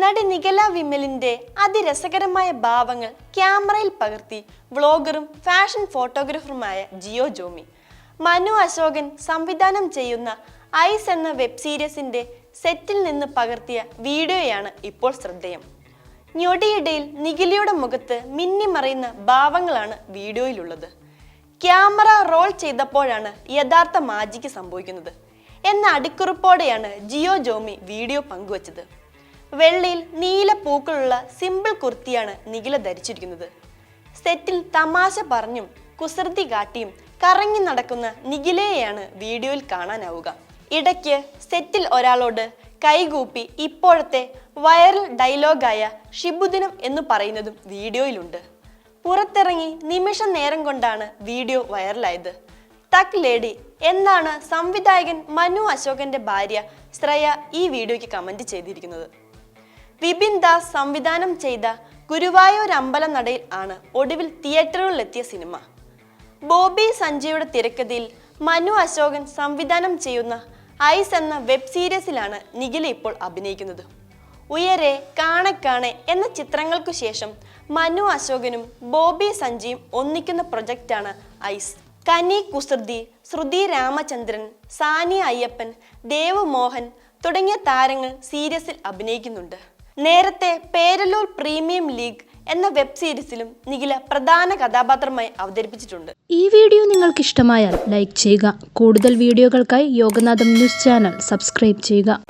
നടി നികല വിമലിന്റെ അതിരസകരമായ ഭാവങ്ങൾ ക്യാമറയിൽ പകർത്തി വ്ളോഗറും ഫാഷൻ ഫോട്ടോഗ്രാഫറുമായ ജിയോ ജോമി. മനു അശോകൻ സംവിധാനം ചെയ്യുന്ന ഐസ് എന്ന വെബ് സീരീസിന്റെ സെറ്റിൽ നിന്ന് പകർത്തിയ വീഡിയോയാണ് ഇപ്പോൾ ശ്രദ്ധേയം. ഞൊടിയിടയിൽ നിഖിലയുടെ മുഖത്ത് മിന്നിമറയുന്ന ഭാവങ്ങളാണ് വീഡിയോയിലുള്ളത്. ക്യാമറ റോൾ ചെയ്തപ്പോഴാണ് യഥാർത്ഥ മാജിക്ക് സംഭവിക്കുന്നത്. എന്ന അടിക്കുറിപ്പോടെയാണ് ജിയോ ജോമി വീഡിയോ പങ്കുവച്ചത്. വെള്ളിയിൽ നീല പൂക്കളുള്ള സിമ്പിൾ കുർത്തിയാണ് നിഖില ധരിച്ചിരിക്കുന്നത്. സെറ്റിൽ തമാശ പറഞ്ഞും കുസൃതി കാട്ടിയും കറങ്ങി നടക്കുന്ന നിഖിലയെയാണ് വീഡിയോയിൽ കാണാനാവുക. ഇടയ്ക്ക് സെറ്റിൽ ഒരാളോട് കൈകൂപ്പി ഇപ്പോഴത്തെ വൈറൽ ഡയലോഗായ ഷിബുദിനം എന്ന് പറയുന്നതും വീഡിയോയിലുണ്ട്. പുറത്തിറങ്ങി നിമിഷ നേരം കൊണ്ടാണ് വീഡിയോ വൈറലായത്. തക് ലേഡി എന്നാണ് സംവിധായകൻ മനു അശോകന്റെ ഭാര്യ ശ്രേയ ഈ വീഡിയോയ്ക്ക് കമന്റ് ചെയ്തിരിക്കുന്നത്? വിപിൻ ദാസ് സംവിധാനം ചെയ്ത ഗുരുവായൂർ അമ്പലം നടയിൽ ആണ് ഒടുവിൽ തിയേറ്ററുകളിലെത്തിയ സിനിമ. ബോബി സഞ്ജയുടെ തിരക്കഥയിൽ മനു അശോകൻ സംവിധാനം ചെയ്യുന്ന ഐസ് എന്ന വെബ് സീരീസിലാണ് നിഖില ഇപ്പോൾ അഭിനയിക്കുന്നത്. ഉയരെ കാണെ കാണെ എന്ന ചിത്രങ്ങൾക്കു ശേഷം മനു അശോകനും ബോബി സഞ്ജയും ഒന്നിക്കുന്ന പ്രൊജക്റ്റാണ് ഐസ്. കനി കുസൃതി ശ്രുതി രാമചന്ദ്രൻ സാനി അയ്യപ്പൻ ദേവ് മോഹൻ തുടങ്ങിയ താരങ്ങൾ സീരിയസിൽ അഭിനയിക്കുന്നുണ്ട്. നേരത്തെ പേരലൂർ പ്രീമിയം ലീഗ് എന്ന വെബ് സീരീസിലും നിഖില പ്രധാന കഥാപാത്രമായി അവതരിപ്പിച്ചിട്ടുണ്ട്. ഈ വീഡിയോ നിങ്ങൾക്ക് ഇഷ്ടമായാൽ ലൈക്ക് ചെയ്യുക. കൂടുതൽ വീഡിയോകൾക്കായി യോഗനാഥം ന്യൂസ് ചാനൽ സബ്സ്ക്രൈബ് ചെയ്യുക.